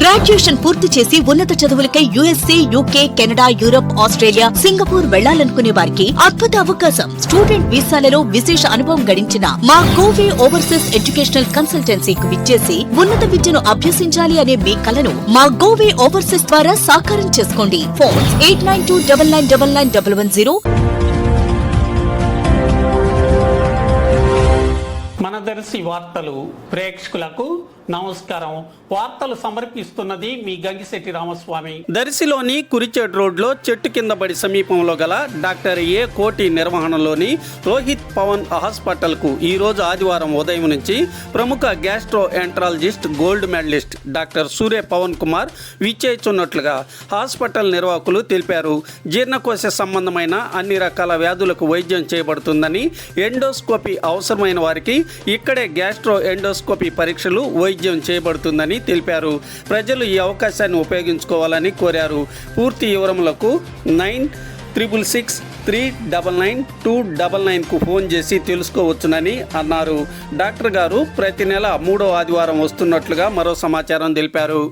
Graduation పూర్తి చేసి ఉన్నత చదువులకై USA UK Canada Europe Australia Singapore వెళ్ళాలనుకునే వారికి అద్భుత అవకాశం. స్టూడెంట్ వీసాలలో విశేష అనుభవం గడించిన మా గోవే ఓవర్సీస్ ఎడ్యుకేషనల్ కన్సల్టెన్సీకి విచ్చేసి ఉన్నత విద్యను అభ్యసించాలి అనే మీ కలను మా గోవే ఓవర్సీస్ ద్వారా సాకారం చేసుకోండి. Phone eight nine two double nine double nine double one zero. మన దర్శి వార్తలు ప్రేక్షకులకు నమస్కారం. వార్తలు సమర్పిస్తున్నది మీ గంగిశెట్టి రామస్వామి. దర్శిలోని కురిచేడ్ రోడ్లో చెట్టు కింద పడి సమీపంలో గల డాక్టర్ ఏ కోటి నిర్వహణలోని రోహిత్ పవన్ హాస్పిటల్కు ఈ రోజు ఆదివారం ఉదయం నుంచి ప్రముఖ gastroenterologist gold medallist doctor Surya Pavan Kumar విచ్చేస్తున్నట్లుగా hospital నిర్వాహకులు తెలిపారు. జీర్ణకోశ సంబంధమైన అన్ని రకాల వ్యాధులకు వైద్యం చేయబడుతుందని ఎండోస్కోపీ అవసరమైన వారికి ఇక్కడే గ్యాస్ట్రో ఎండోస్కోపీ పరీక్షలు వైద్యం చేయబడుతుందని తెలిపారు. ప్రజలు ఈ అవకాశాన్ని ఉపయోగించుకోవాలని కోరారు. పూర్తి వివరములకు nine triple six three double nine two double నైన్కు ఫోన్ చేసి తెలుసుకోవచ్చునని అన్నారు. డాక్టర్ గారు ప్రతి నెల మూడో ఆదివారం వస్తున్నట్లుగా మరో సమాచారం తెలిపారు.